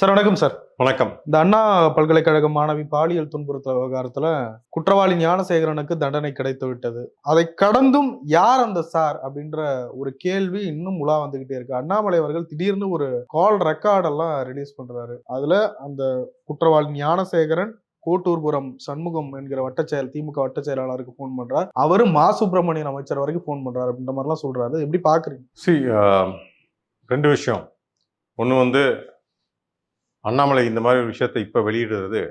Sir வணக்கம் sir. வணக்கம். இந்த அண்ணா பல்கலைக்கழக மாணவி பாலியல் துன்புறுத்தல் விவகாரத்துல குற்றவாளி ஞானசேகரனுக்கு தண்டனை கிடைத்து விட்டது. அதை கடந்தும் யார் அந்த சார் அப்படின்ற ஒரு கேள்வி இன்னும் உலா வந்துகிட்டே இருக்கு. அண்ணாமலை அவர்கள் திடீர்னு ஒரு கால் ரெக்கார்டெல்லாம் ரிலீஸ் பண்றாரு. அதுல அந்த குற்றவாளி ஞானசேகரன் கோட்டூர்புரம் சண்முகம் என்கிற வட்டச்செயல் திமுக வட்ட செயலாளருக்கு ஃபோன் பண்றார். அவரு மா. சுப்பிரமணியன் அமைச்சர் வரைக்கும் ஃபோன் பண்றாரு அப்படின்ற மாதிரிலாம் சொல்றாரு. எப்படி பாக்குறீங்க? சி ரெண்டு விஷயம். ஒன்று வந்து அண்ணாமலை இந்த மாதிரி ஒரு விஷயத்தை இப்போ வெளியிடுறது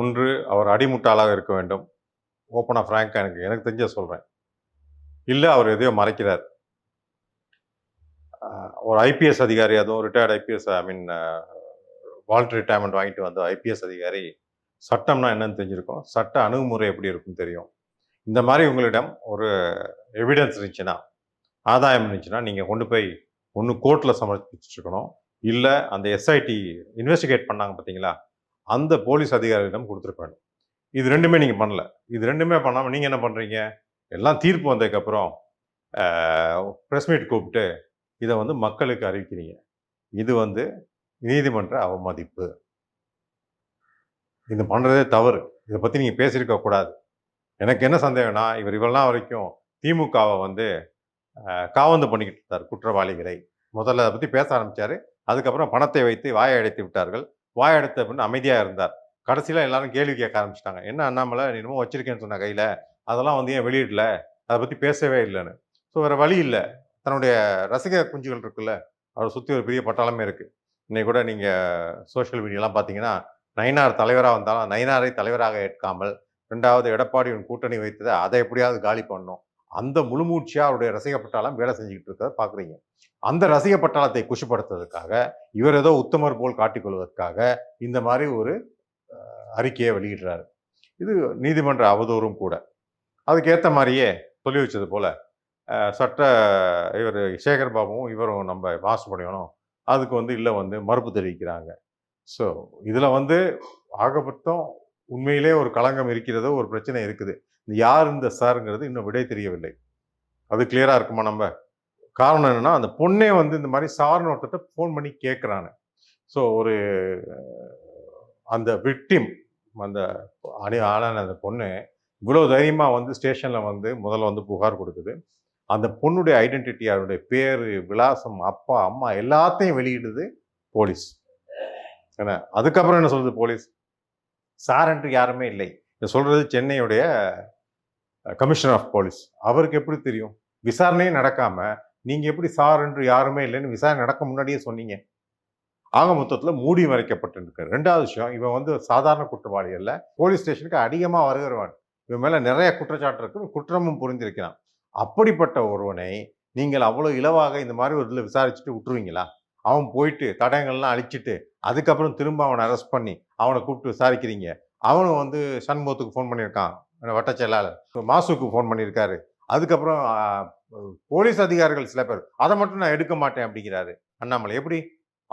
ஒன்று அவர் அடிமுட்டாளாக இருக்க வேண்டும். ஓப்பனாக ஃப்ராங்காக எனக்கு எனக்கு தெரிஞ்ச சொல்கிறேன் இல்லை அவர் எதையோ மறைக்கிறார். ஒரு ஐபிஎஸ் அதிகாரி அதுவும் retired IPS I mean voluntary retirement வாங்கிட்டு வந்த ஐபிஎஸ் அதிகாரி சட்டம்னா என்னன்னு தெரிஞ்சிருக்கும். சட்ட அணுகுமுறை எப்படி இருக்குன்னு தெரியும். இந்த மாதிரி உங்களிடம் ஒரு எவிடன்ஸ் இருந்துச்சுன்னா ஆதாயம் இருந்துச்சுன்னா நீங்கள் கொண்டு போய் ஒன்று கோர்ட்டில் சமர்ப்பிச்சுருக்கணும். இல்லை அந்த எஸ்ஐடி இன்வெஸ்டிகேட் பண்ணாங்க பார்த்தீங்களா அந்த போலீஸ் அதிகாரிகளிடம் கொடுத்துருக்க இது ரெண்டுமே நீங்கள் பண்ணல. இது ரெண்டுமே பண்ணாமல் நீங்கள் என்ன பண்ணுறீங்க எல்லாம் தீர்ப்பு வந்ததுக்கப்புறம் ப்ரெஸ் மீட் கூப்பிட்டு இதை வந்து மக்களுக்கு அறிவிக்கிறீங்க. இது வந்து நீதிமன்ற அவமதிப்பு. இது பண்ணுறதே தவறு. இதை பற்றி நீங்கள் பேசியிருக்க கூடாது. எனக்கு என்ன சந்தேகம்னா இவர் இவெல்லாம் வரைக்கும் திமுகவை வந்து காவந்து பண்ணிக்கிட்டு இருந்தார் குற்றவாளிகளை. முதல்ல அதை பற்றி பேச ஆரம்பித்தார் அதுக்கப்புறம் பணத்தை வைத்து வாயை அடைத்து விட்டார்கள். வாயை அடைத்த அப்படின்னு அமைதியாக இருந்தார். கடைசியில் எல்லாரும் கேள்வி கேட்க ஆரம்பிச்சிட்டாங்க. என்ன அண்ணாமலை என்னமோ வச்சிருக்கேன்னு சொன்ன கையில். அதெல்லாம் வந்து ஏன் வெளியிடல? அதை பற்றி பேசவே இல்லைன்னு. ஸோ வேறு வழி இல்லை. தன்னுடைய ரசிக குஞ்சுகள் இருக்குல்ல அவரை சுற்றி ஒரு பெரிய பட்டாளமே இருக்குது இன்னைக்கு கூட நீங்கள் சோஷியல் மீடியாலாம் பார்த்தீங்கன்னா நயினார் தலைவராக வந்தாலும் நயினாரை தலைவராக ஏற்காமல் ரெண்டாவது எடப்பாடியின் கூட்டணி வைத்ததை அதை எப்படியாவது காலி பண்ணணும். அந்த முழுமூச்சியாக அவருடைய ரசிகப்பட்டாலும் வேலை செஞ்சுக்கிட்டு இருக்கிறத பார்க்குறீங்க அந்த ரசிக பட்டாளத்தை குஷிப்படுத்துறதுக்காக இவர் ஏதோ உத்தமர் போல் காட்டிக்கொள்வதற்காக இந்த மாதிரி ஒரு அறிக்கையை வெளியிடுறாரு. இது நீதிமன்ற அவதூறும் கூட. அதுக்கேற்ற மாதிரியே சொல்லி வச்சது போல் சட்ட இவர் சேகர் பாபுவும் இவரும் நம்ம மாசுபடையணும் அதுக்கு வந்து இல்லை வந்து மறுப்பு தெரிவிக்கிறாங்க. ஸோ இதில் வந்து ஆகப்பட்டம் உண்மையிலே ஒரு களங்கம் இருக்கிறதோ ஒரு பிரச்சனை இருக்குது. இந்த யார் இந்த சாருங்கிறது இன்னும் விடை தெரியவில்லை. அது கிளியராக இருக்குமா நம்ம? காரணம் என்னன்னா அந்த பொண்ணே வந்து இந்த மாதிரி சார்னு ஒருத்தட்ட ஃபோன் பண்ணி கேட்குறாங்க ஸோ ஒரு அந்த விக்டிம் அந்த அணி ஆளான அந்த பொண்ணு இவ்வளோ தைரியமாக வந்து ஸ்டேஷனில் வந்து முதல்ல வந்து புகார் கொடுக்குது. அந்த பொண்ணுடைய ஐடென்டிட்டி அவருடைய பேர் விலாசம் அப்பா அம்மா எல்லாத்தையும் வெளியிடுது போலீஸ். என்ன அதுக்கப்புறம் என்ன சொல்லுது போலீஸ்? சார் என்று யாருமே இல்லை. இதை சொல்கிறது சென்னையுடைய கமிஷனர் ஆஃப் போலீஸ். அவருக்கு எப்படி தெரியும்? விசாரணையே நடக்காமல் நீங்கள் எப்படி சார் என்று யாருமே இல்லைன்னு விசாரணை நடக்க முன்னாடியே சொன்னீங்க. ஆக மொத்தத்தில் மூடி மறைக்கப்பட்டிருக்கு ரெண்டாவது விஷயம் இவன் வந்து சாதாரண குற்றவாளி அல்ல. போலீஸ் ஸ்டேஷனுக்கு அதிகமாக வருகிறவன். இவன் மேலே நிறைய குற்றச்சாட்டு இருக்கு. குற்றமும் புரிந்திருக்கிறான். அப்படிப்பட்ட ஒருவனை நீங்கள் அவ்வளோ இலவாக இந்த மாதிரி ஒரு இதில் விசாரிச்சுட்டு விட்டுருவீங்களா? அவன் போயிட்டு தடயங்கள்லாம் அழிச்சிட்டு அதுக்கப்புறம் திரும்ப அவனை அரெஸ்ட் பண்ணி அவனை கூப்பிட்டு விசாரிக்கிறீங்க. அவனும் வந்து சண்முகத்துக்கு ஃபோன் பண்ணியிருக்கான். வட்ட செயலாளர் மாசுக்கு ஃபோன் பண்ணியிருக்காரு. அதுக்கப்புறம் போலீஸ் அதிகாரிகள் சில பேர் அதை மட்டும் நான் எடுக்க மாட்டேன் அப்படிங்கிறாரு. அண்ணாமலை எப்படி?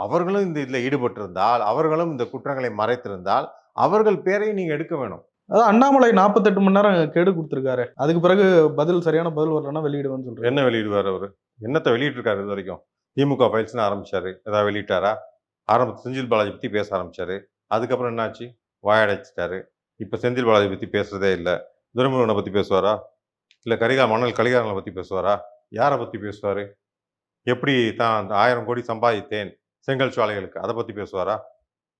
அவர்களும் இந்த இதில் ஈடுபட்டிருந்தால் அவர்களும் இந்த குற்றங்களை மறைத்திருந்தால் அவர்கள் பேரையும் நீங்கள் எடுக்க வேணும். அதான் அண்ணாமலை நாற்பத்தெட்டு மணி நேரம் கெடு கொடுத்துருக்காரு. அதுக்கு பிறகு பதில் சரியான பதில் வரலன்னா வெளியிடுவேன்னு சொல்றாரு என்ன வெளியிடுவார் அவர்? என்னத்தை வெளியிட்டிருக்காரு இது வரைக்கும்? திமுக ஃபைல்ஸ்னு ஆரம்பிச்சாரு. ஏதாவது வெளியிட்டாரா? ஆரம்ப செந்தில் பாலாஜி பற்றி பேச ஆரம்பிச்சாரு. அதுக்கப்புறம் என்னாச்சு? வாயடைச்சிட்டாரு. இப்போ செந்தில் பாலாஜி பற்றி பேசுறதே இல்லை. துரைமுருகனை பற்றி பேசுவாரா? இல்லை கரிகா மணல் கலிகாரங்களை பற்றி பேசுவாரா? யாரை பற்றி பேசுவார்? எப்படி தான் அந்த ஆயிரம் கோடி சம்பாதித்தேன் செங்கல் சோலைகளுக்கு அதை பற்றி பேசுவாரா?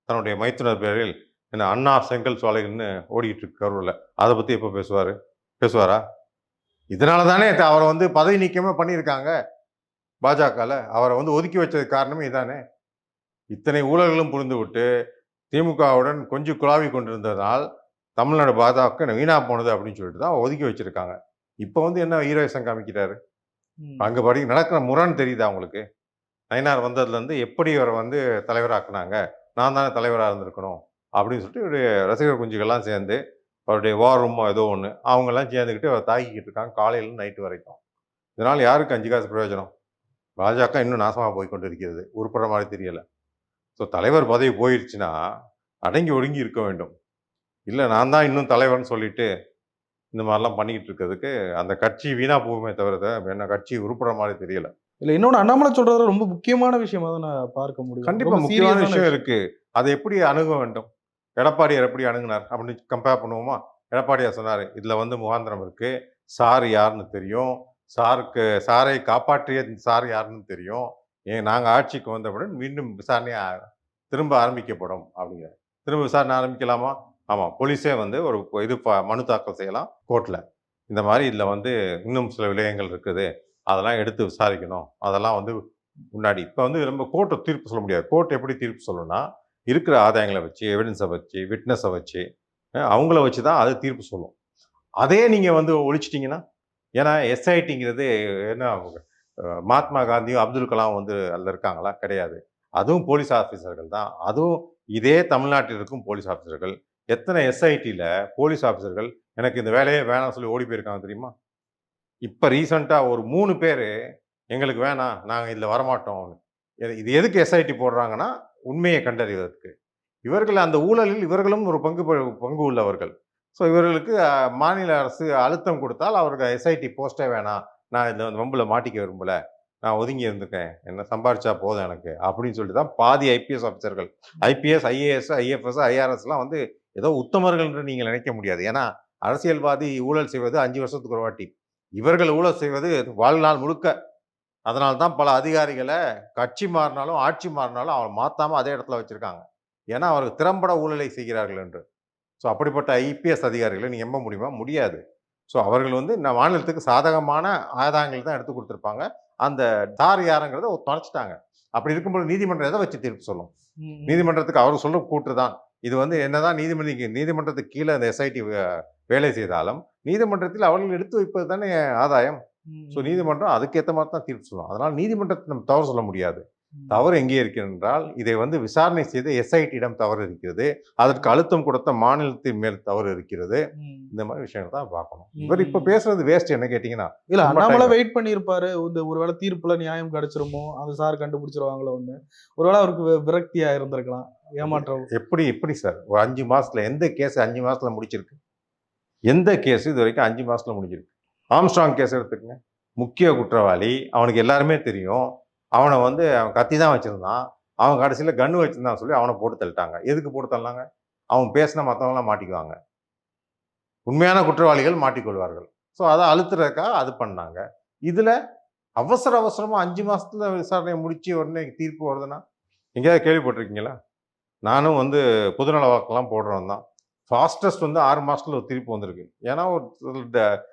தன்னுடைய மைத்துனர் பேரில் என்ன அண்ணா செங்கல் சோலைகள்னு ஓடிக்கிட்டு இருக்கு கருவில் அதை பற்றி எப்போ பேசுவார்? பேசுவாரா? இதனால தானே த- அவரை வந்து பதவி நீக்கமே பண்ணியிருக்காங்க. பாஜகவில் அவரை வந்து ஒதுக்கி வச்சது காரணமே இதானே? இத்தனை ஊழல்களும் புரிந்து விட்டு திமுகவுடன் கொஞ்சம் குழாவி கொண்டிருந்ததால் தமிழ்நாடு பாஜக வீணா போனது அப்படின்னு சொல்லிட்டு தான் ஒதுக்கி வச்சிருக்காங்க. இப்போ வந்து என்ன ஹீரோயிசம் காமிக்கிறாரு. அங்கே படி நடக்கிற முரண் தெரியுதா உங்களுக்கு? நயினார் வந்ததுலேருந்து எப்படி அவரை வந்து தலைவராக்குனாங்க? நான் தானே தலைவராக இருந்திருக்கணும்? அப்படின்னு சொல்லிட்டு இவருடைய ரசிகர் குஞ்சுகள்லாம் சேர்ந்து அவருடைய வார் ரூமோ ஏதோ ஒன்று அவங்கெல்லாம் சேர்ந்துக்கிட்டு அவர் தாக்கிக்கிட்டு இருக்காங்க காலையில நைட்டு வரைக்கும். இதனால் யாருக்கு அஞ்சு காசு பிரயோஜனம்? பாஜக இன்னும் நாசமாக போய் கொண்டு இருக்கிறது உருப்படுற மாதிரி தெரியல. ஸோ தலைவர் பதவி போயிடுச்சுன்னா அடங்கி ஒடுங்கி இருக்க வேண்டும். இல்லை நான் தான் இன்னும் தலைவர்னு சொல்லிட்டு இந்த மாதிரிலாம் பண்ணிக்கிட்டு இருக்கிறதுக்கு அந்த கட்சி வீணா போகுமே தவிர என்ன கட்சி உருப்படுற மாதிரி தெரியல. இல்ல இன்னொன்னு அண்ணாமலை சொல்றது ரொம்ப முக்கியமான விஷயமா தான் நான் பார்க்க முடியும். கண்டிப்பா ரொம்ப முக்கியமான விஷயம் இருக்கு. அதை எப்படி அணுக வேண்டும்? எடப்பாடியார் எப்படி அணுகுனார்? அப்படின்னு கம்பேர் பண்ணுவோமா? எடப்பாடியார் சொன்னாரு இதுல வந்து முகாந்திரம் இருக்கு. சார் யாருன்னு தெரியும். சாருக்கு சாரை காப்பாற்றிய சார் யாருன்னு தெரியும். ஏன் நாங்க ஆட்சிக்கு வந்தவுடன் மீண்டும் விசாரணை ஆ- திரும்ப ஆரம்பிக்கப்படும். அப்படிங்கிற திரும்ப விசாரணை ஆரம்பிக்கலாமா? ஆமாம் போலீஸே வந்து ஒரு இது மனு தாக்கல் செய்யலாம் கோர்ட்டில் இந்த மாதிரி இதில் வந்து இன்னும் சில விடயங்கள் இருக்குது. அதெல்லாம் எடுத்து விசாரிக்கணும். அதெல்லாம் வந்து முன்னாடி இப்போ வந்து நம்ம கோர்ட்டை தீர்ப்பு சொல்ல முடியாது. கோர்ட் எப்படி தீர்ப்பு சொல்லணும்னா இருக்கிற ஆதாயங்களை வச்சு எவிடன்ஸை வச்சு விட்னஸை வச்சு அவங்கள வச்சு தான் அது தீர்ப்பு சொல்லும். அதே நீங்கள் வந்து ஒழிச்சிட்டிங்கன்னா ஏன்னா எஸ்ஐடிங்கிறது என்ன மகாத்மா காந்தியும் அப்துல் கலாம் வந்து அதில் இருக்காங்களா? கிடையாது. அதுவும் போலீஸ் ஆஃபீஸர்கள் தான். அதுவும் இதே தமிழ்நாட்டில் இருக்கும் போலீஸ் ஆஃபீஸர்கள் எத்தனை எஸ்ஐடியில் போலீஸ் ஆஃபீஸர்கள் எனக்கு இந்த வேலையே வேணாம் சொல்லி ஓடி போயிருக்காங்க தெரியுமா? இப்போ ரீசண்டாக ஒரு மூணு பேர் எங்களுக்கு வேணாம் நாங்கள் இதில் வரமாட்டோம் இது- இது எதுக்கு எஸ்ஐடி போடுறாங்கன்னா உண்மையை கண்டறிவதற்கு. இவர்கள் அந்த ஊழலில் இவர்களும் ஒரு பங்கு பங்கு உள்ளவர்கள். ஸோ இவர்களுக்கு மாநில அரசு அழுத்தம் கொடுத்தால் அவருக்கு எஸ்ஐடி போஸ்டே வேணாம். நான் இந்த வம்பில் மாட்டிக்க விரும்பல. நான் ஒதுங்கி இருந்துக்கேன் என்ன சம்பாரிச்சா போதும் எனக்கு. அப்படின்னு சொல்லிட்டு தான் பாதி ஐபிஎஸ் ஆஃபீஸர்கள் ஐபிஎஸ் ஐஏஎஸ் ஐஎஃப்எஸ் ஐஆர்எஸ்லாம் வந்து ஏதோ உத்தமர்கள் என்று நீங்கள் நினைக்க முடியாது. ஏன்னா அரசியல்வாதி ஊழல் செய்வது அஞ்சு வருஷத்துக்கு ஒரு வாட்டி. இவர்கள் ஊழல் செய்வது வாழ்நாள் முழுக்க. அதனால தான் பல அதிகாரிகளை கட்சி மாறினாலும் ஆட்சி மாறினாலும் அவரை மாத்தாம அதே இடத்துல வச்சிருக்காங்க. ஏன்னா அவர்கள் திறம்பட ஊழலை செய்கிறார்கள் என்று. ஸோ அப்படிப்பட்ட ஐபிஎஸ் அதிகாரிகளை நீ எம்ப முடியுமா? முடியாது. ஸோ அவர்கள் வந்து இந்த மாநிலத்துக்கு சாதகமான ஆதாயங்கள் தான் எடுத்து கொடுத்துருப்பாங்க. அந்த தார் யாருங்கிறத தொலைச்சிட்டாங்க. அப்படி இருக்கும்போது நீதிமன்றம் எதை வச்சு தீர்ப்பு சொல்லும்? நீதிமன்றத்துக்கு அவர் சொல்லும் கூற்று தான். இது வந்து என்னதான் நீதிமன்ற நீதிமன்றத்துக்கு கீழே அந்த எஸ்ஐடி வேலை செய்தாலும் நீதிமன்றத்தில் அவர்கள் எடுத்து வைப்பது தானே ஆதாயம் ஸோ நீதிமன்றம் அதுக்கேற்ற மாதிரி தான் தீர்ப்பு சொல்லும். அதனால் நீதிமன்றத்தை நம்ம தவறு சொல்ல முடியாது. தவறு எங்கே இருக்கிறது என்றால் இதை வந்து விசாரணை செய்த எஸ்ஐடியிடம் தவறு இருக்கிறது. அதற்கு அழுத்தம் கொடுத்த மாநிலத்தின் மேல் தவறு இருக்கிறது. இந்த மாதிரி விஷயங்கள் தான் பார்க்கணும். இவர் இப்போ பேசுறது வேஸ்ட் என்ன கேட்டிங்கன்னா இல்ல அண்ணாமலை. வெயிட் பண்ணியிருப்பாரு. இந்த ஒருவேளை தீர்ப்புல நியாயம் கிடைச்சிருமோ அந்த சார் கண்டுபிடிச்சிருவாங்களோ ஒண்ணு ஒருவேளை அவருக்கு விரக்தியா இருந்திருக்கலாம். ஏமாற்றம். எப்படி எப்படி சார்? ஒரு அஞ்சு மாதத்தில் எந்த கேஸ் அஞ்சு மாதத்தில் முடிச்சிருக்கு? எந்த கேஸ் இது வரைக்கும் அஞ்சு மாதத்தில் முடிஞ்சிருக்கு? ஆம்ஸ்ட்ராங் கேஸ் எடுத்துக்கங்க. முக்கிய குற்றவாளி. அவனுக்கு எல்லாருமே தெரியும். அவனை வந்து அவன் கத்தி தான் வச்சுருந்தான். அவன் கடைசியில் கன்று வச்சுருந்தான்னு சொல்லி அவனை போட்டு தள்ளிட்டாங்க. எதுக்கு போட்டு தள்ளாங்க அவன் பேசின மற்றவங்களாம் மாட்டிக்குவாங்க. உண்மையான குற்றவாளிகள் மாட்டிக்கொள்வார்கள். ஸோ அதை அழுத்துறதுக்காக அது பண்ணாங்க. இதில் அவசர அவசரமாக அஞ்சு மாதத்தில் விசாரணையை முடித்து உடனே தீர்ப்பு வருதுன்னா? எங்கேயாவது கேள்விப்பட்டிருக்கீங்களா? நானும் வந்து பொதுநல வாக்கெல்லாம் போடுறோம் தான். ஃபாஸ்டஸ்ட் வந்து ஆறு மாதத்தில் ஒரு திருப்பு வந்திருக்கு. ஏன்னா ஒரு சில ட-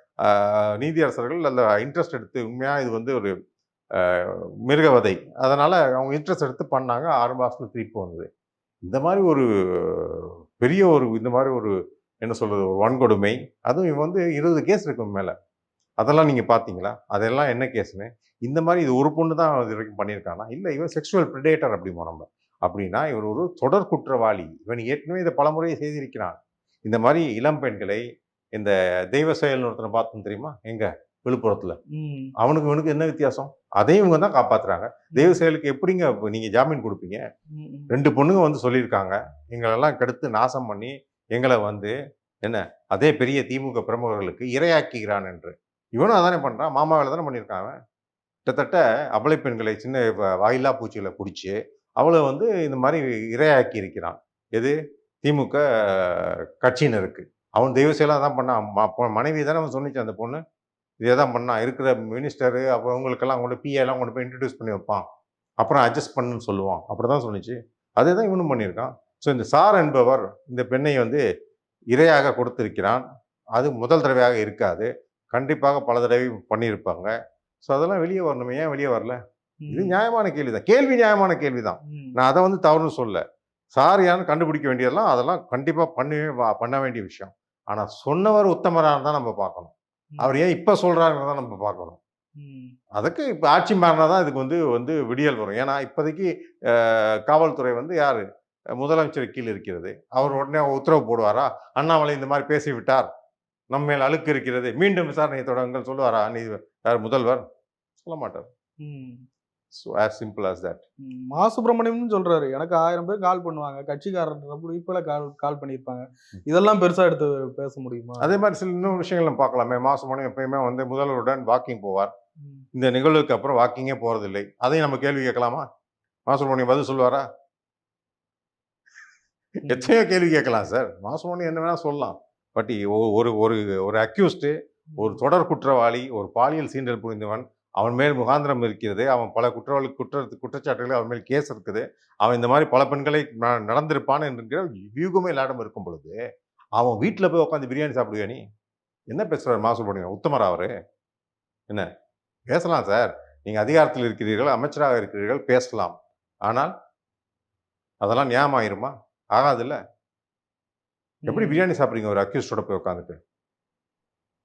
நீதியரசர்கள் அதில் இன்ட்ரெஸ்ட் எடுத்து உண்மையாக இது வந்து ஒரு மிருகவதை. அதனால் அவங்க இன்ட்ரெஸ்ட் எடுத்து பண்ணாங்க ஆறு மாதத்தில் திருப்பு வந்தது. இந்த மாதிரி ஒரு பெரிய ஒரு இந்த மாதிரி ஒரு என்ன சொல்கிறது ஒரு வன்கொடுமை அதுவும் இவன் வந்து இருபது கேஸ் இருக்கும் மேலே. அதெல்லாம் நீங்கள் பார்த்தீங்களா அதெல்லாம் என்ன கேஸ்னு இந்த மாதிரி இது ஒரு பொண்ணு தான் இது வரைக்கும் பண்ணியிருக்கானா? இல்லை இவன் செக்ஷுவல் ப்ரிடேட்டர் அப்படிமோ நம்ம? அப்படின்னா இவர் ஒரு தொடர் குற்றவாளி. இவன் ஏற்கனவே இதை பலமுறை செய்திருக்கிறான். இந்த மாதிரி இளம் பெண்களை இந்த தெய்வ செயல்னு ஒருத்தனை பார்த்தோம் தெரியுமா? எங்க? விழுப்புரத்துல. அவனுக்கு இவனுக்கு என்ன வித்தியாசம்? அதையும் இவங்க தான் காப்பாத்துறாங்க. தெய்வ செயலுக்கு எப்படிங்க நீங்க ஜாமீன் கொடுப்பீங்க. ரெண்டு பொண்ணுங்க வந்து சொல்லியிருக்காங்க. எங்களெல்லாம் கெடுத்து நாசம் பண்ணி எங்களை வந்து என்ன? அதே பெரிய திமுக பிரமுகர்களுக்கு இரையாக்குகிறான் என்று. இவனும் அதானே பண்றான்? மாமா வேலை தானே பண்ணியிருக்கான். கிட்டத்தட்ட அபலை பெண்களை சின்ன வாயில்லா பூச்சிகளை பிடிச்சி அவளை வந்து இந்த மாதிரி இரையாக்கி இருக்கிறான். எது? திமுக கட்சியினருக்கு. அவன் தெய்வ செயலாக தான் பண்ணான் அப்போ மனைவி தானே அவன் சொன்னிச்சு அந்த பொண்ணு. இதே தான் பண்ணான் இருக்கிற மினிஸ்டரு அப்புறம் அவங்களுக்கெல்லாம் கொண்டு பிஏ எல்லாம் கொண்டு போய் இன்ட்ரடியூஸ் பண்ணி வைப்பான். அப்புறம் அட்ஜஸ்ட் பண்ணுன்னு சொல்லுவான். அப்படி தான் சொன்னிச்சு. அதே தான் இவனும் பண்ணியிருக்கான். ஸோ இந்த சார் என்பவர் இந்த பெண்ணை வந்து இரையாக கொடுத்திருக்கிறான். அது முதல் தடவையாக இருக்காது. கண்டிப்பாக பல தடவை பண்ணியிருப்பாங்க. ஸோ அதெல்லாம் வெளியே வரணுமே. ஏன் வெளியே வரல? இது நியாயமான கேள்வி தான் கேள்வி நியாயமான கேள்வி தான் ம், நான் அதை வந்து தவறுன்னு சொல்ல சார் யாருன்னு கண்டுபிடிக்க வேண்டியதெல்லாம் அதெல்லாம் கண்டிப்பாக பண்ணவே பண்ண வேண்டிய விஷயம். ஆனால் சொன்னவர் உத்தமராக தான் நம்ம பார்க்கணும். அவர் ஏன் இப்போ சொல்கிறாருன்னு தான் நம்ம பார்க்கணும். அதுக்கு இப்போ ஆட்சி மாறினா தான் இதுக்கு வந்து வந்து விடியல் வரும். ஏன்னா இப்போதைக்கு காவல்துறை வந்து யார்? முதலமைச்சர் கீழ் இருக்கிறது. அவர் உடனே உத்தரவு போடுவாரா? அண்ணாமலை இந்த மாதிரி பேசிவிட்டார். நம்ம மேல் அழுக்கு இருக்கிறது. மீண்டும் விசாரணை தொடங்குங்கள் சொல்லுவாரா? நீ யார்? முதல்வர்? சொல்ல மாட்டார். So as simple as that. Hmm. மா சுப்பிரமணியம்னு சொல்றாரு. எனக்கு ஆயிரம் பேர் கால் பண்ணுவாங்க. கட்சிக்காரர் இப்பல கால் கால் பண்ணியிருப்பாங்க. இதெல்லாம் பெருசா எடுத்து பேச முடியுமா? அதே மாதிரி சில இன்னும் விஷயங்கள் நம்ம பார்க்கலாமே. மாசம் மணி எப்பயுமே வந்து முதல்வருடன் வாக்கிங் போவார். ம், இந்த நிகழ்வுக்கு அப்புறம் வாக்கிங்கே போறதில்லை. அதையும் நம்ம கேள்வி கேட்கலாமா? மாசுமணி பதில் சொல்லுவாரா? எத்தனையோ கேள்வி கேட்கலாம் சார். மாசுமணி என்ன வேணா சொல்லலாம். பட் ஒரு ஒரு ஒரு அக்யூஸ்டு ஒரு தொடர் குற்றவாளி ஒரு பாலியல் சீண்டல் புரிந்தவன் அவன் மேல் முகாந்திரம் இருக்கிறது அவன் பல குற்றவாளி குற்ற குற்றச்சாட்டுகள் அவன் மேல் கேஸ் இருக்குது அவன் இந்த மாதிரி பல பெண்களை நடந்திருப்பான் என்கிற வியூகமே இல்லாடம் இருக்கும் பொழுது அவன் வீட்டில் போய் உட்காந்து பிரியாணி சாப்பிடுவியா நீ? என்ன பேசுறாரு மாசு பண்ணுங்க உத்தமரா அவரு? என்ன? பேசலாம் சார். நீங்க அதிகாரத்தில் இருக்கிறீர்கள் அமைச்சராக இருக்கிறீர்கள் பேசலாம். ஆனால் அதெல்லாம் ஞாபகம் ஆயிருமா ஆகாதுல்ல? எப்படி பிரியாணி சாப்பிடுறீங்க ஒரு அக்யூஸ்டோட போய் உட்காந்துட்டு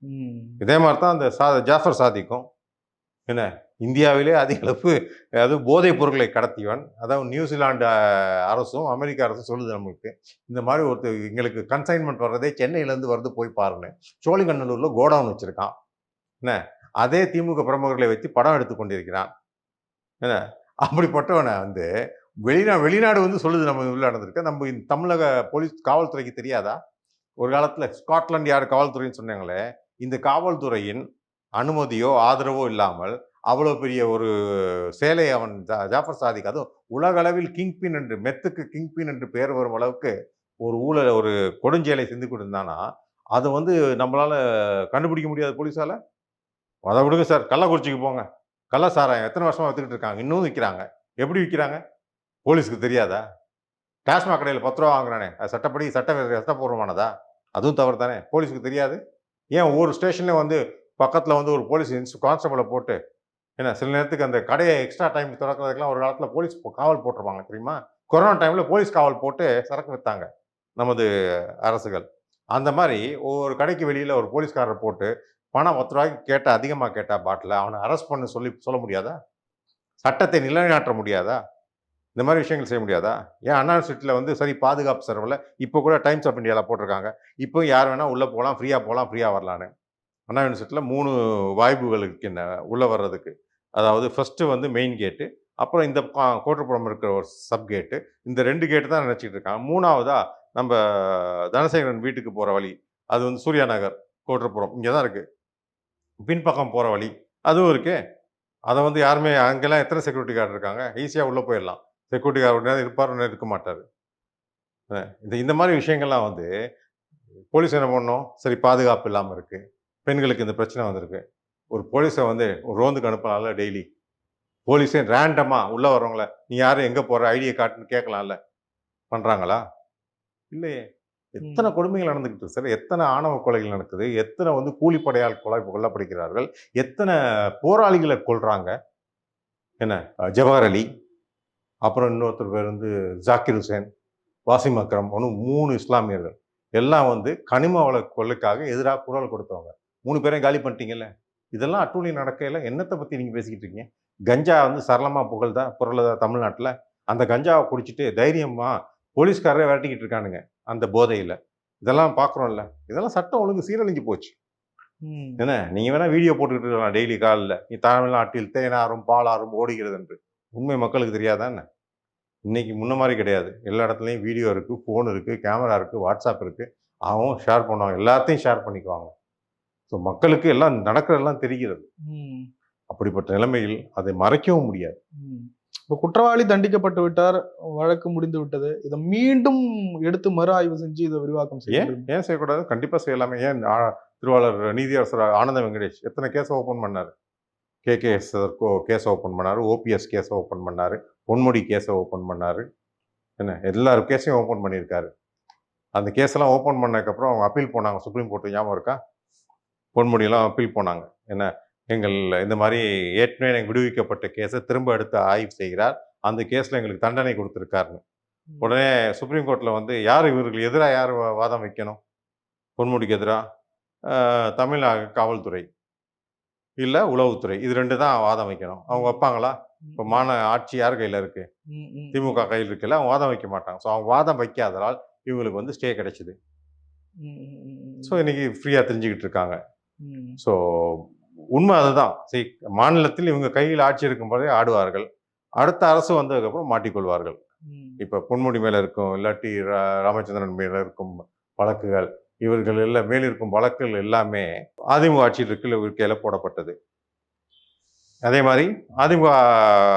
ம். இதே மாதிரி தான் அந்த சா ஜாஃபர் சாதிக்கும். என்ன? இந்தியாவிலே அதிக அளவு அது போதைப் பொருட்களை கடத்தியவன். அதாவது நியூசிலாந்து அரசும் அமெரிக்க அரசும் சொல்லுது நம்மளுக்கு. இந்த மாதிரி ஒருத்தர் எங்களுக்கு கன்சைன்மெண்ட் வர்றதே சென்னையிலேருந்து வருது போய் பாருங்க சோழிங்கநல்லூரில் கோடவுன் வச்சுருக்கான். என்ன? அதே திமுக பிரமுகர்களை வச்சு படம் எடுத்து கொண்டிருக்கிறான். என்ன? அப்படிப்பட்டவனை வந்து வெளிநா வெளிநாடு வந்து சொல்லுது நம்ம உள்ள நடந்திருக்க. நம்ம இந்த தமிழக போலீஸ் காவல்துறைக்கு தெரியாதா? ஒரு காலத்தில் ஸ்காட்லாண்ட் யார் காவல்துறைன்னு சொன்னாங்களே இந்த காவல்துறையின் அனுமதியோ ஆதரவோ இல்லாமல் அவ்வளோ பெரிய ஒரு சேலை அவன் ஜா- ஜாஃபர் சாதிக் அதுவும் உலகளவில் கிங்பின் என்று மெத்துக்கு கிங்பின் என்று பெயர் வரும் அளவுக்கு ஒரு ஊழல் ஒரு கொடுஞ்சேலை செஞ்சு கொடுத்தானா அதை வந்து நம்மளால் கண்டுபிடிக்க முடியாது போலீஸால். அதை விடுங்க சார் கள்ளக்குறிச்சிக்கு போங்க. கள்ள சாராயம் எத்தனை வருஷமாக விற்றுக்கிட்டு இருக்காங்க இன்னும் விற்கிறாங்க எப்படி விற்கிறாங்க போலீஸுக்கு தெரியாதா? டாஸ்மாக் கடையில் பத்து ரூபா வாங்குறானே அது சட்டப்படி சட்ட சட்டப்பூர்வமானதா அதுவும் தவறு தானே போலீஸுக்கு தெரியாது? ஏன் ஒவ்வொரு ஸ்டேஷன்லேயும் வந்து பக்கத்தில் வந்து ஒரு போலீஸ் இன்ஸ் கான்ஸ்டபிளை போட்டு ஏன்னா சில நேரத்துக்கு அந்த கடையை எக்ஸ்ட்ரா டைம் திறக்கிறதுக்கெல்லாம் ஒரு காலத்தில் போலீஸ் காவல் போட்டிருப்பாங்க தெரியுமா? கொரோனா டைமில் போலீஸ் காவல் போட்டு சரக்கு விற்றாங்க நமது அரசுகள். அந்த மாதிரி ஒவ்வொரு கடைக்கு வெளியில் ஒரு போலீஸ்காரரை போட்டு பணம் பத்து ரூபாய்க்கு கேட்டால் அதிகமாக கேட்டால் பாட்டில் அவனை அரெஸ்ட் பண்ண சொல்லி சொல்ல முடியாதா? சட்டத்தை நிலைநாட்ட முடியாதா? இந்த மாதிரி விஷயங்கள் செய்ய முடியாதா? ஏன் அண்ணா யூனிவர்சிட்டியில் வந்து சரி பாதுகாப்பு செலவில் இப்போ கூட டைம்ஸ் ஆஃப் இந்தியாவில் போட்டிருக்காங்க. இப்போ யார் வேணால் உள்ளே போகலாம் ஃப்ரீயாக போகலாம் ஃப்ரீயாக வரலான்னு. அண்ணா யூனிவர்சிட்டியில் மூணு வாய்ப்புகள் இருக்கின்றன உள்ளே வர்றதுக்கு. அதாவது ஃபஸ்ட்டு வந்து மெயின் கேட்டு அப்புறம் இந்த கோட்டப்புறம் இருக்கிற ஒரு சப் கேட்டு இந்த ரெண்டு கேட்டு தான் நினச்சிட்டு இருக்காங்க. மூணாவதாக நம்ம தனசேகரன் வீட்டுக்கு போகிற வழி அது வந்து சூர்யா நகர் கோட்டப்புறம் இங்கே தான் இருக்குது பின்பக்கம் போகிற வழி அதுவும் இருக்குது அதை வந்து யாருமே அங்கெல்லாம் எத்தனை செக்யூரிட்டி கார்டு இருக்காங்க? ஈஸியாக உள்ளே போயிடலாம். செக்யூரிட்டி கார்டு இருப்பார் ஒன்று இருக்க மாட்டார். இந்த இந்த மாதிரி விஷயங்கள்லாம் வந்து போலீஸ் என்ன பண்ணோம் சரி பாதுகாப்பு இல்லாமல் இருக்குது பெண்களுக்கு இந்த பிரச்சனை வந்திருக்கு. ஒரு போலீஸை வந்து ஒரு ரோந்துக்கு அனுப்பலாம்ல டெய்லி. போலீஸே ரேண்டமாக உள்ளே வரவங்கள நீ யாரும் எங்கே போகிற ஐடியை காட்டுன்னு கேட்கலாம்ல பண்ணுறாங்களா இல்லையே. எத்தனை கொடுமைகள் நடந்துக்கிட்டு இருக்கு சார். எத்தனை ஆணவ கொலைகள் நடக்குது எத்தனை வந்து கூலிப்படையால் கொலை கொல்லப்படுகிறார்கள் எத்தனை போராளிகளை கொல்றாங்க. என்ன? ஜவஹர் அலி அப்புறம் இன்னொருத்தர் பேர் வந்து ஜாக்கிர் ஹுசேன் வாசிம் அக்ரம் ஒன்று மூணு இஸ்லாமியர்கள். எல்லாம் வந்து கனிம வள கொள்ளைக்காக எதிராக குரல் கொடுத்தவங்க. மூணு பேரையும் காலி பண்ணிட்டீங்கல்ல? இதெல்லாம் அட்டூழி நடக்கையில் என்னத்தை பற்றி நீங்கள் பேசிக்கிட்டு இருக்கீங்க? கஞ்சா வந்து சரளமாக புகழ்தா புரளதா தமிழ்நாட்டில்? அந்த கஞ்சாவை குடிச்சிட்டு தைரியமாக போலீஸ்காரரே விரட்டிக்கிட்டு இருக்கானுங்க அந்த போதையில். இதெல்லாம் பார்க்குறோம்ல இதெல்லாம் சட்டம் ஒழுங்கு சீரழிஞ்சு போச்சு. ம். என்ன? நீங்கள் வேணால் வீடியோ போட்டுக்கிட்டு இருக்கலாம் டெய்லி காலில். நீ தமிழ்நாட்டில் தேனாரும் பாலாரும் ஓடுகிறது என்று உண்மை மக்களுக்கு தெரியாதா என்ன? இன்னைக்கு முன்ன மாதிரி கிடையாது. எல்லா இடத்துலையும் வீடியோ இருக்குது ஃபோன் இருக்குது கேமரா இருக்குது வாட்ஸ்அப் இருக்குது அவன் ஷேர் பண்ணுவாங்க எல்லாத்தையும் ஷேர் பண்ணிக்குவாங்க. ஸோ மக்களுக்கு எல்லாம் நடக்கிறதெல்லாம் தெரிகிறது. அப்படிப்பட்ட நிலைமையில் அதை மறைக்கவும் முடியாது. இப்ப குற்றவாளி தண்டிக்கப்பட்டு விட்டார் வழக்கு முடிந்து விட்டது. இதை மீண்டும் எடுத்து மறு ஆய்வு செஞ்சு இதை விரிவாக்கம் செய்ய ஏன்? செய்யக்கூடாது? கண்டிப்பாக செய்யலாமே. ஏன் திருவாளர் நீதியரசர் ஆனந்த வெங்கடேஷ் எத்தனை கேஸ் ஓப்பன் பண்ணார்? கேகேஎஸ் கேஸ் ஓப்பன் பண்ணார் ஓபிஎஸ் கேஸை ஓப்பன் பண்ணார் பொன்முடி கேஸை ஓப்பன் பண்ணார். என்ன? எல்லாரும் கேஸையும் ஓப்பன் பண்ணியிருக்காரு. அந்த கேஸெல்லாம் ஓப்பன் பண்ணதுக்கப்புறம் அவங்க அப்பீல் போனாங்க சுப்ரீம் கோர்ட்டு ஞாபகம் இருக்கா? பொன்முடியெல்லாம் அப்பீல் போனாங்க. என்ன? எங்கள் இந்த மாதிரி ஏற்கனவே எனக்கு விடுவிக்கப்பட்ட கேஸை திரும்ப எடுத்து ஆய்வு செய்கிறார். அந்த கேஸில் எங்களுக்கு தண்டனை கொடுத்துருக்காருன்னு. உடனே சுப்ரீம் கோர்ட்டில் வந்து யார் இவர்களுக்கு எதிராக யார் வாதம் வைக்கணும்? பொன்முடிக்கு எதிராக தமிழ் காவல்துறை. இல்லை உளவுத்துறை. இது ரெண்டு தான் வாதம் வைக்கணும். அவங்க வைப்பாங்களா? இப்போ மான ஆட்சி யார் கையில் இருக்கு. திமுக கையில் இருக்குல்ல அவங்க வாதம் வைக்க மாட்டாங்க. ஸோ அவங்க வாதம் வைக்காததால் இவங்களுக்கு வந்து ஸ்டே கிடைச்சிது. ஸோ இன்னைக்கு ஃப்ரீயாக தெரிஞ்சுக்கிட்டு இருக்காங்க. ஸோ உண்மை அதுதான். சரி மாநிலத்தில் இவங்க கையில் ஆட்சி இருக்கும்போதே ஆடுவார்கள். அடுத்த அரசு வந்ததுக்கப்புறம் மாட்டிக்கொள்வார்கள். இப்போ பொன்முடி மேலே இருக்கும் இல்லாட்டி ராமச்சந்திரன் மேலே இருக்கும் வழக்குகள் இவர்கள் எல்லாம் மேல் இருக்கும் வழக்குகள் எல்லாமே அதிமுக ஆட்சியில் இருக்கையில் இருக்கையில் போடப்பட்டது. அதே மாதிரி அதிமுக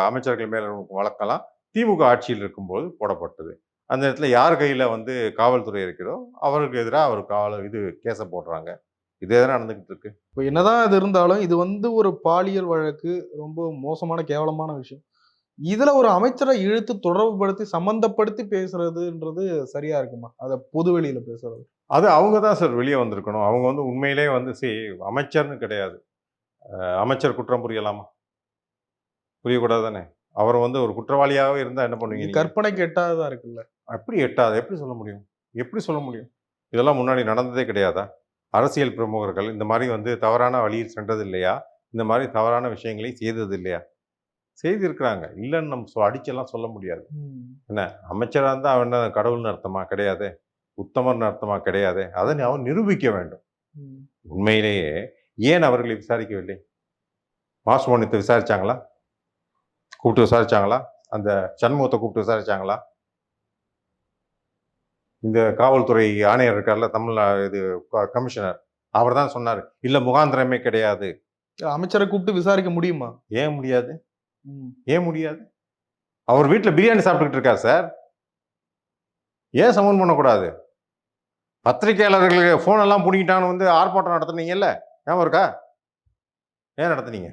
அமைச்சர்கள் மேல வழக்கெல்லாம் திமுக ஆட்சியில் இருக்கும்போது போடப்பட்டது. அந்த இடத்துல யார் கையில் வந்து காவல்துறை இருக்கிறதோ அவருக்கு எதிராக அவர் காவல் இது கேஸை போடுறாங்க. இதே தான் நடந்துகிட்டு இருக்கு. இப்போ என்னதான் இது இருந்தாலும் இது வந்து ஒரு பாலியல் வழக்கு ரொம்ப மோசமான கேவலமான விஷயம். இதுல ஒரு அமைச்சரை இழுத்து தொடர்புபடுத்தி சம்பந்தப்படுத்தி பேசுறதுன்றது சரியா இருக்குமா? அத பொது வெளியில பேசுறது. அது அவங்க தான் சார் வெளியே வந்திருக்கணும். அவங்க வந்து உண்மையிலே வந்து சரி அமைச்சர்னு கிடையாது. அமைச்சர் குற்றம் புரியலாமா? புரியக்கூடாது தானே அவர் வந்து ஒரு குற்றவாளியாகவே இருந்தால் என்ன பண்ணுவீங்க? கற்பனைக்கு எட்டாததா இருக்குல்ல? எப்படி எட்டாது. எப்படி சொல்ல முடியும்? எப்படி சொல்ல முடியும்? இதெல்லாம் முன்னாடி நடந்ததே கிடையாதா? அரசியல் பிரமுகர்கள் இந்த மாதிரி வந்து தவறான வழியில் சென்றது இல்லையா இந்த மாதிரி தவறான விஷயங்களை செய்தது இல்லையா செய்திருக்கிறாங்க. இல்லைன்னு நம்ம அடிச்செல்லாம் சொல்ல முடியாது. என்ன? அமைச்சராக இருந்தால் அவன் என்ன கடவுள்னு அர்த்தமா? கிடையாது. உத்தமர்னு அர்த்தமா? கிடையாது. அதை அவன் நிரூபிக்க வேண்டும். உண்மையிலேயே ஏன் அவர்களை விசாரிக்கவில்லை? மாசுமோனித்தை விசாரிச்சாங்களா? கூப்பிட்டு விசாரிச்சாங்களா? அந்த சண்முகத்தை கூப்பிட்டு விசாரிச்சாங்களா? இந்த காவல்துறை ஆணையர் இருக்கார்ல தமிழ் இது கமிஷனர் அவர் தான் சொன்னார் இல்லை முகாந்திரமே கிடையாது. அமைச்சரை கூப்பிட்டு விசாரிக்க முடியுமா? ஏன் முடியாது? ஏன் முடியாது? அவர் வீட்டில் பிரியாணி சாப்பிட்டுக்கிட்டு இருக்கார் சார். ஏன் சமன் பண்ணக்கூடாது? பத்திரிகையாளர்களுக்கு ஃபோன் எல்லாம் பிடிக்கிட்டான்னு வந்து ஆர்ப்பாட்டம் நடத்துனீங்கல்ல? ஞாபகம் இருக்கா? ஏன் நடத்துனீங்க?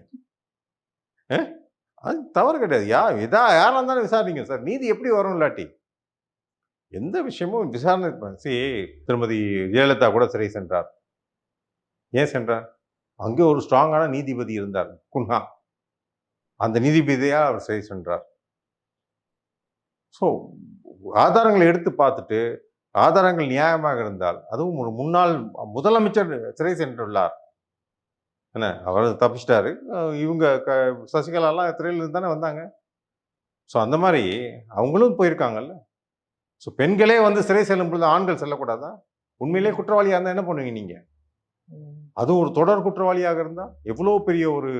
அது தவறு கிடையாது. யா இதா யாராக இருந்தாலும் விசாரிங்க சார். நீதி எப்படி வரும் இல்லாட்டி? எந்த விஷயமும் விசாரணை சி திருமதி ஜெயலலிதா கூட சிறை சென்றார். ஏன் சென்றார்? அங்கே ஒரு ஸ்ட்ராங்கான நீதிபதி இருந்தார் குன்ஹா அந்த நீதிபதியாக அவர் சிறை சென்றார். ஸோ ஆதாரங்களை எடுத்து பார்த்துட்டு ஆதாரங்கள் நியாயமாக இருந்தால் அதுவும் ஒரு முன்னாள் முதலமைச்சர் சிறை சென்றுள்ளார். என்ன அவர் தப்பிச்சிட்டாரு. இவங்க க சசிகலாலாம் சிறையில் தானே வந்தாங்க. ஸோ அந்த மாதிரி அவங்களும் போயிருக்காங்கல்ல. ஸோ பெண்களே வந்து சிறை செல்லும் பொழுது ஆண்கள் செல்லக்கூடாதா? உண்மையிலே குற்றவாளியாக இருந்தால் என்ன பண்ணுவீங்க நீங்கள் அதுவும் ஒரு தொடர் குற்றவாளியாக இருந்தால் எவ்வளோ பெரிய ஒரு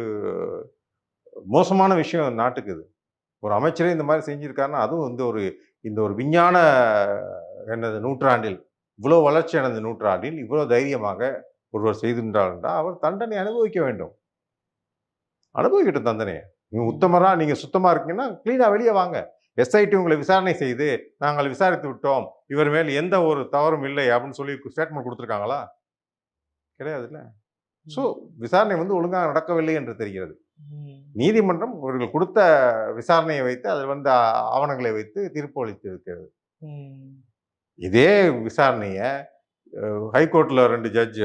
மோசமான விஷயம் நாட்டுக்கு இது. ஒரு அமைச்சரே இந்த மாதிரி செஞ்சிருக்காருன்னா அதுவும் வந்து ஒரு இந்த ஒரு விஞ்ஞான என்னது நூற்றாண்டில் இவ்வளோ வளர்ச்சி அடைந்த நூற்றாண்டில் இவ்வளோ தைரியமாக ஒருவர் செய்திருந்தார் என்றால் அவர் தண்டனை அனுபவிக்க வேண்டும். அனுபவிக்கட்டும் தண்டனையை. நீங்கள் உத்தமராக நீங்கள் சுத்தமாக இருக்கீங்கன்னா க்ளீனாக வெளியே வாங்க. எஸ்ஐடி உங்களை விசாரணை செய்து நாங்கள் விசாரித்து விட்டோம். இவர் மேல் எந்த ஒரு தவறும் இல்லை அப்படின்னு சொல்லி ஸ்டேட்மெண்ட் கொடுத்துருக்காங்களா? கிடையாதுல்ல ஸோ விசாரணை வந்து ஒழுங்காக நடக்கவில்லை என்று தெரிகிறது. நீதிமன்றம் இவர்கள் கொடுத்த விசாரணையை வைத்து அதில் வந்த ஆவணங்களை வைத்து தீர்ப்பு அளித்து இருக்கிறது இதே விசாரணையை ஹைகோர்ட்டில் ரெண்டு ஜட்ஜ்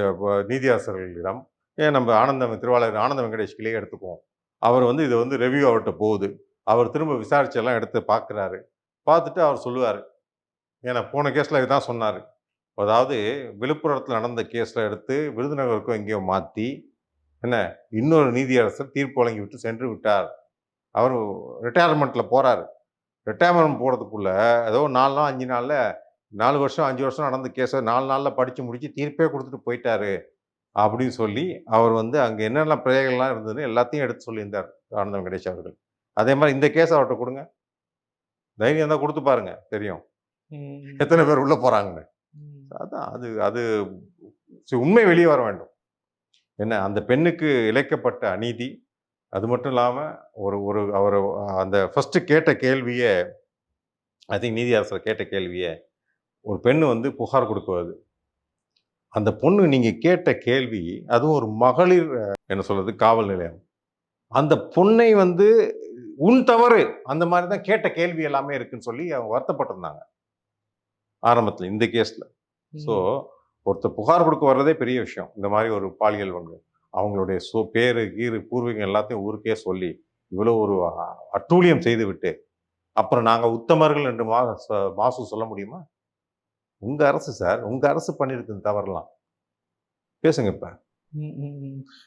நீதியாசர்களிடம் ஏன் நம்ம ஆனந்தம் திருவாளர் ஆனந்த வெங்கடேஷ் கிளே எடுத்துக்குவோம். அவர் வந்து இதை வந்து ரெவ்யூ அவர்கிட்ட போகுது. அவர் திரும்ப விசாரிச்செல்லாம் எடுத்து பார்க்குறாரு பார்த்துட்டு அவர் சொல்லுவார். ஏன்னா போன கேஸில் இதுதான் சொன்னார். அதாவது விழுப்புரத்தில் நடந்த கேஸில் எடுத்து விருதுநகருக்கும் எங்கேயோ மாற்றி என்ன இன்னொரு நீதியரசர் தீர்ப்பு வழங்கி விட்டு சென்று விட்டார். அவர் ரிட்டையர்மெண்ட்டில் போகிறாரு ரிட்டையர்மெண்ட் போகிறதுக்குள்ள ஏதோ நாலு நாள் அஞ்சு நாளில் நாலு வருஷம் அஞ்சு வருஷம் நடந்த கேஸை நாலு நாளில் படித்து முடித்து தீர்ப்பே கொடுத்துட்டு போயிட்டாரு அப்படின்னு சொல்லி அவர் வந்து அங்கே என்னென்ன பிழைகள்லாம் இருந்ததுன்னு எல்லாத்தையும் எடுத்து சொல்லியிருந்தார் ஆனந்த வெங்கடேஷ் அவர்கள். அதே மாதிரி இந்த கேஸ் அவர்கிட்ட கொடுங்க. தைரியம் தான் கொடுத்து பாருங்க தெரியும். எத்தனை பேர் உள்ளே போகிறாங்கன்னு அதான் அது அது உண்மை வெளியே வர வேண்டும். என்ன அந்த பெண்ணுக்கு இழைக்கப்பட்ட அநீதி அது மட்டும் இல்லாமல் ஒரு ஒரு அவர் அந்த ஃபர்ஸ்ட் கேட்ட கேள்வியே ஐ திங்க் நீதியரசர் கேட்ட கேள்வியே ஒரு பெண் வந்து புகார் கொடுக்குவது. அந்த பொண்ணு நீங்கள் கேட்ட கேள்வி அதுவும் ஒரு மகளிர் என்ன சொல்றது காவல் நிலையம். அந்த பொண்ணை வந்து உன் தவறு அந்த மாதிரி தான் கேட்ட கேள்வி எல்லாமே இருக்குன்னு சொல்லி அவங்க வருத்தப்பட்டிருந்தாங்க. ஆரம்பத்தில் இந்த கேஸில் ஸோ ஒருத்தர் புகார் கொடுக்க வர்றதே பெரிய விஷயம். இந்த மாதிரி ஒரு பாலியல் வன்முறை அவங்களுடைய சோ பேரு கீரு பூர்வீகம் எல்லாத்தையும் ஊருக்கே சொல்லி இவ்வளோ ஒரு அட்டூழியம் செய்து விட்டு அப்புறம் நாங்கள் உத்தமர்கள் என்று மா மாசு சொல்ல முடியுமா? உங்க அரசு சார் உங்க அரசு பண்ணிருக்கு தவறலாம். பேசுங்க இப்ப.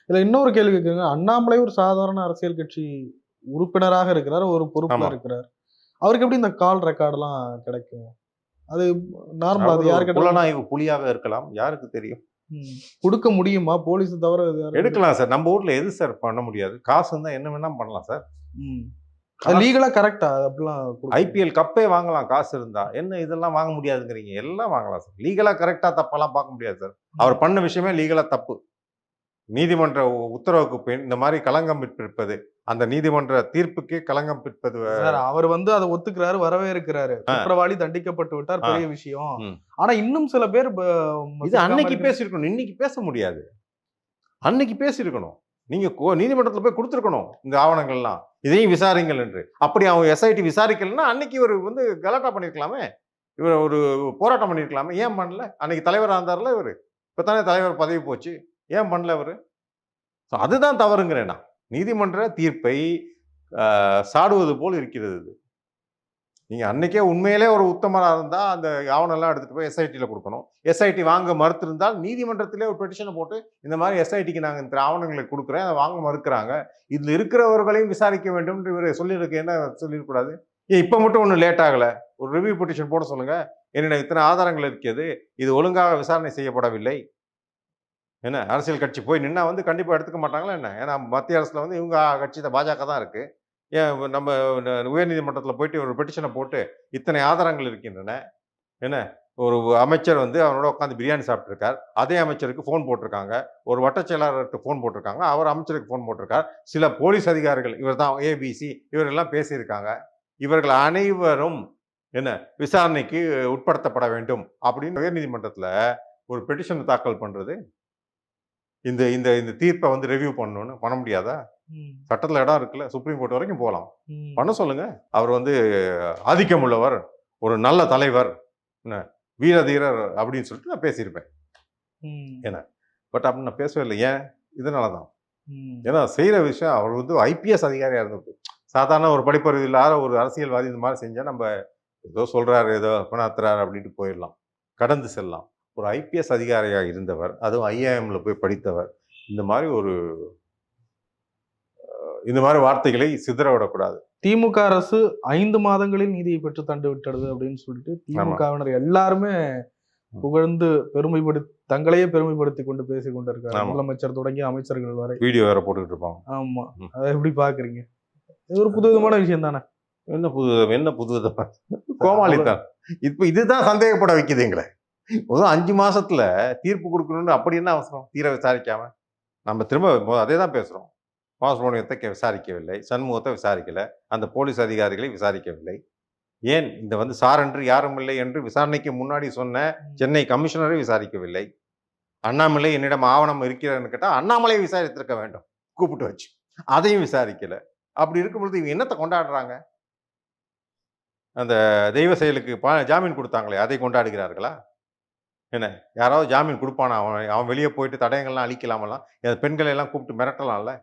இதுல இன்னொரு கேள்வி கேக்குங்க அண்ணாமலை ஒரு சாதாரண அரசியல் கட்சி உறுப்பினராக இருக்கிறார் ஒரு பொறுப்புல. இருக்கிறார். அவருக்கு எப்படி இந்த கால் ரெக்கார்ட்லாம் கிடைக்கும்? அது நார்மலா அது யாருக்கிட்ட புலனாய்வு புலியாக இருக்கலாம் யாருக்கு தெரியும். கொடுக்க முடியுமா? போலீஸ் தவிர எடுக்கலாம் சார். நம்ம ஊர்ல எது சார் பண்ண முடியாது? காசு இருந்தா என்ன வேணா பண்ணலாம் சார். லீகலா கரெக்டா அப்படிலாம் ஐபிஎல் கப்பே வாங்கலாம். காசு இருந்தா என்ன இதெல்லாம் வாங்க முடியாதுங்கிறீங்க. எல்லாம் வாங்கலாம் சார். லீகலா கரெக்டா தப்பெல்லாம் பார்க்க முடியாது சார். அவர் பண்ண விஷயமே லீகலா தப்பு. நீதிமன்ற உத்தரவுக்கு பின் இந்த மாதிரி களங்கம் பிற்பது அந்த நீதிமன்ற தீர்ப்புக்கு களங்கம் பிற்பது அவர் வந்து அதை ஒத்துக்கிறாரு வரவே இருக்கிறாரு. குற்றவாளி தண்டிக்கப்பட்டு விட்டார் பெரிய விஷயம். ஆனா இன்னும் சில பேர் இது அன்னைக்கு பேசியிருக்கணும் இன்னைக்கு பேச முடியாது. அன்னைக்கு பேசியிருக்கணும். நீங்க கோ- நீதிமன்றத்துல போய் கொடுத்துருக்கணும் இந்த ஆவணங்கள்லாம். இதையும் விசாரிங்கள் என்று. அப்படி அவன் எஸ்ஐடி விசாரிக்கலன்னா அன்னைக்கு இவர் வந்து கலாட்டா பண்ணிருக்கலாமே இவர் ஒரு போராட்டம் பண்ணிருக்கலாமே ஏன் பண்ணல? அன்னைக்கு தலைவராக இருந்தார்ல இவர். இப்போ தானே தலைவர் பதவி போச்சு. ஏன் பண்ணல இவர் அதுதான் தவறுங்கிறேன் நான். நீதிமன்ற தீர்ப்பை சாடுவது போல் இருக்கிறது இது. நீங்கள் அன்னைக்கே உண்மையிலே ஒரு உத்தமராக இருந்தால் அந்த ஆவணம்லாம் எடுத்துகிட்டு போய் எஸ்ஐடியில் கொடுக்கணும். எஸ்ஐடி வாங்க மறுத்திருந்தால் நீதிமன்றத்திலே ஒரு பெட்டிஷனை போட்டு இந்த மாதிரி எஸ்ஐடிக்கு நாங்கள் இந்த ஆவணங்களை கொடுக்குறேன் அதை வாங்க மறுக்கிறாங்க. இதில் இருக்கிறவர்களையும் விசாரிக்க வேண்டும் இவரை இவர் சொல்லியிருக்க. என்ன சொல்லிடக்கூடாது ஏன் இப்போ மட்டும் ஒன்றும் லேட் ஆகலை. ஒரு ரிவ்யூ பெட்டிஷன் போட சொல்லுங்கள் என்னிடம் இத்தனை ஆதாரங்கள் இருக்கிறது. இது ஒழுங்காக விசாரணை செய்யப்படவில்லை. என்ன அரசியல் கட்சி போய் நின்னா வந்து கண்டிப்பாக எடுத்துக்க மாட்டாங்களா என்ன? ஏன்னா மத்திய அரசில் வந்து இவங்க கட்சி தான் பாஜக தான் இருக்குது ஏன் நம்ம உயர்நீதிமன்றத்தில் போயிட்டு ஒரு பெட்டிஷனை போட்டு இத்தனை ஆதாரங்கள் இருக்கின்றன. என்ன ஒரு அமைச்சர் வந்து அவனோட உட்காந்து பிரியாணி சாப்பிட்ருக்கார் அதே அமைச்சருக்கு ஃபோன் போட்டிருக்காங்க. ஒரு வட்ட செயலாளருக்கு ஃபோன் போட்டிருக்காங்க. அவர் அமைச்சருக்கு ஃபோன் போட்டிருக்கார். சில போலீஸ் அதிகாரிகள் இவர் தான் ஏபிசி இவரெல்லாம் பேசியிருக்காங்க. இவர்கள் அனைவரும் என்ன விசாரணைக்கு உட்படுத்தப்பட வேண்டும் அப்படின்னு உயர்நீதிமன்றத்தில் ஒரு பெட்டிஷன் தாக்கல் பண்ணுறது இந்த இந்த இந்த தீர்ப்பை வந்து ரெவியூ பண்ணணும்னு பண்ண முடியாதா? சட்டத்தில் இடம் இருக்குல்ல சுப்ரீம் கோர்ட் வரைக்கும் போகலாம். பண்ண சொல்லுங்க. அவர் வந்து ஆதிக்கம் உள்ளவர் ஒரு நல்ல தலைவர் வீர தீரர் அப்படின்னு சொல்லிட்டு நான் பேசியிருப்பேன். ம், பட் அப்படி நான் பேசவே இல்லை. ஏன்? இதனால தான். ஏன்னா செய்கிற விஷயம் அவர் வந்து ஐபிஎஸ் அதிகாரியாக இருந்தது சாதாரண ஒரு படிப்பறிவு இல்லாத ஒரு அரசியல்வாதி இந்த மாதிரி செஞ்சால் நம்ம ஏதோ சொல்கிறாரு ஏதோ பணாத்துறாரு அப்படின்ட்டு போயிடலாம். கடந்து செல்லலாம். ஒரு ஐபிஎஸ் அதிகாரியாக இருந்தவர் அதுவும் ஐஏஎம்ல போய் படித்தவர். இந்த மாதிரி ஒரு இந்த மாதிரி வார்த்தைகளை சிதற விடக்கூடாது திமுக அரசு ஐந்து மாதங்களில் நீதியை பெற்று தண்டு விட்டது அப்படின்னு சொல்லிட்டு திமுகவினர் எல்லாருமே புகழ்ந்து பெருமைப்படுத்தி தங்களையே பெருமைப்படுத்தி கொண்டு பேசி கொண்டிருக்காரு ஆமா. முதலமைச்சர் தொடங்கி அமைச்சர்கள் வரை. வீடியோ வேற போட்டுக்கிட்டு இருப்பாங்க. ஆமா. அதை எப்படி பாக்குறீங்க? இது ஒரு புதுவிதமான விஷயம் தானே? என்ன புது என்ன புது விதமா கோமாளித்தான் இப்போ இதுதான் சந்தேகப்பட வைக்குது எங்களை. ஒரு அஞ்சு மாசத்துல தீர்ப்பு கொடுக்கணும்னு அப்படி என்ன அவசரம்? தீர விசாரிக்காம? நம்ம திரும்ப அதே தான் பேசுறோம். பாஸ்போனியத்தை கே- விசாரிக்கவில்லை. சண்முகத்தை விசாரிக்கல. அந்த போலீஸ் அதிகாரிகளை விசாரிக்கவில்லை. ஏன் இந்த வந்து சார் என்று யாரும் இல்லை என்று விசாரணைக்கு முன்னாடி சொன்ன சென்னை கமிஷனரை விசாரிக்கவில்லை. அண்ணாமலை என்னிடம் ஆவணம் இருக்கிறதுன்னு கேட்டால் அண்ணாமலையை விசாரித்திருக்க வேண்டும். கூப்பிட்டு வச்சு. அதையும் விசாரிக்கல. அப்படி இருக்கும் பொழுது இவங்க என்னத்தை கொண்டாடுறாங்க? அந்த தெய்வ செயலுக்கு பா ஜாமீன் கொடுத்தாங்களே அதை கொண்டாடுகிறார்களா? என்ன? யாராவது ஜாமீன் கொடுப்பானா? அவன் அவன் வெளியே போயிட்டு தடயங்கள்லாம் அழிக்கலாமலாம் என் பெண்களை எல்லாம் கூப்பிட்டு மிரட்டலாம்ல?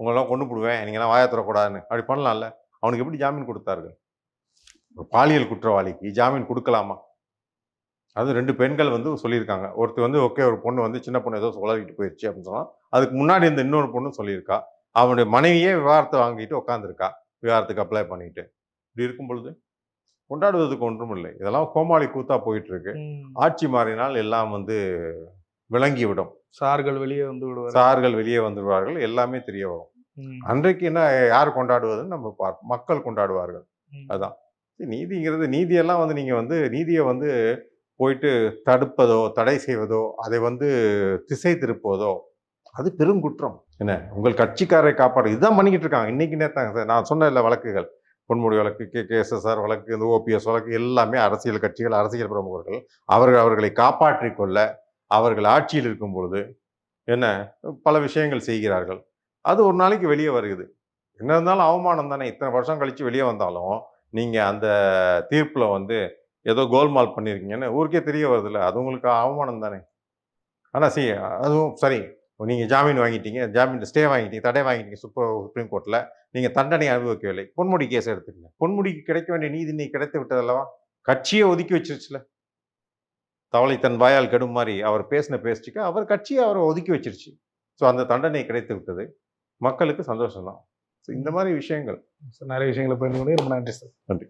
உங்களெல்லாம் கொண்டு போடுவேன் நீங்களாம் வாயை தரக்கூடாதுன்னு அப்படி பண்ணலாம்ல? அவனுக்கு எப்படி ஜாமீன் கொடுத்தார்கள்? ஒரு பாலியல் குற்றவாளிக்கு ஜாமீன் கொடுக்கலாமா? அது ரெண்டு பெண்கள் வந்து சொல்லியிருக்காங்க. ஒருத்தர் வந்து ஓகே ஒரு பொண்ணு வந்து சின்ன பொண்ணு ஏதோ உளறிட்டு போயிடுச்சு அப்படின்னு சொன்னால் அதுக்கு முன்னாடி இந்த இன்னொரு பொண்ணு சொல்லியிருக்கா. அவனுடைய மனைவியே விவகாரத்தை வாங்கிட்டு உட்காந்துருக்கா விவகாரத்துக்கு அப்ளை பண்ணிட்டு. இப்படி இருக்கும் பொழுது கொண்டாடுவதற்கு ஒன்றும் இல்லை. இதெல்லாம் கோமாளி கூத்தா போயிட்டு இருக்கு. ஆட்சி மாறினால் எல்லாம் வந்து விளங்கிவிடும். சார்கள் வெளியே வந்து விடுவார் சார்கள் வெளியே வந்துடுவார்கள் எல்லாமே தெரிய வரும். அன்றைக்கு என்ன யார் கொண்டாடுவதுன்னு நம்ம பார்ப்போம் மக்கள் கொண்டாடுவார்கள். சரி, நீதிங்கிறது நீதியெல்லாம் வந்து நீங்கள் வந்து நீதியை வந்து போயிட்டு தடுப்பதோ தடை செய்வதோ அதை வந்து திசை திருப்புவதோ அது பெரும் குற்றம். என்ன? உங்கள் கட்சிக்காரரை காப்பாடு இதுதான் பண்ணிக்கிட்டு இருக்காங்க. இன்னைக்கு நேத்தாங்க சார் நான் சொன்ன இல்லை வழக்குகள். பொன்முடி வழக்கு கே கேஎஸ்எஸ்ஆர் வழக்கு இந்த ஓபிஎஸ் வழக்கு எல்லாமே அரசியல் கட்சிகள் அரசியல் பிரமுகர்கள் அவர்கள் அவர்களை காப்பாற்றி கொள்ள அவர்கள் ஆட்சியில் இருக்கும் பொழுது என்ன பல விஷயங்கள் செய்கிறார்கள். அது ஒரு நாளைக்கு வெளியே வருகுது என்ன இருந்தாலும் அவமானம் தானே. இத்தனை வருஷம் கழித்து வெளியே வந்தாலும் நீங்கள் அந்த தீர்ப்பில் வந்து ஏதோ கோல்மால் பண்ணியிருக்கீங்கன்னு ஊருக்கே தெரிய வருதுல்ல. அது உங்களுக்கு அவமானம் தானே. ஆனால் சரி அதுவும் சரி. நீங்க ஜாமீன் வாங்கிட்டீங்க ஜாமீன் ஸ்டே வாங்கிட்டீங்க தடை வாங்கிட்டீங்க சுப்ர சுப்ரீம் கோர்ட்டில் நீங்க தண்டனை அனுபவிக்கவில்லை. பொன்முடி கேஸ் எடுத்துக்கங்க. பொன்முடிக்கு கிடைக்க வேண்டிய நீதி நீ கிடைத்து விட்டதல்லவா? கட்சியை ஒதுக்கி வச்சிருச்சுல. தவளை தன் வாயால் கெடும் மாதிரி அவர் பேசின பேசிச்சுக்க அவர் கட்சியை அவரை ஒதுக்கி வச்சிருச்சு. ஸோ அந்த தண்டனை கிடைத்து விட்டது. மக்களுக்கு சந்தோஷம் தான் இந்த மாதிரி விஷயங்கள். நிறைய விஷயங்களை கொண்டு ரொம்ப நன்றி சார். நன்றி.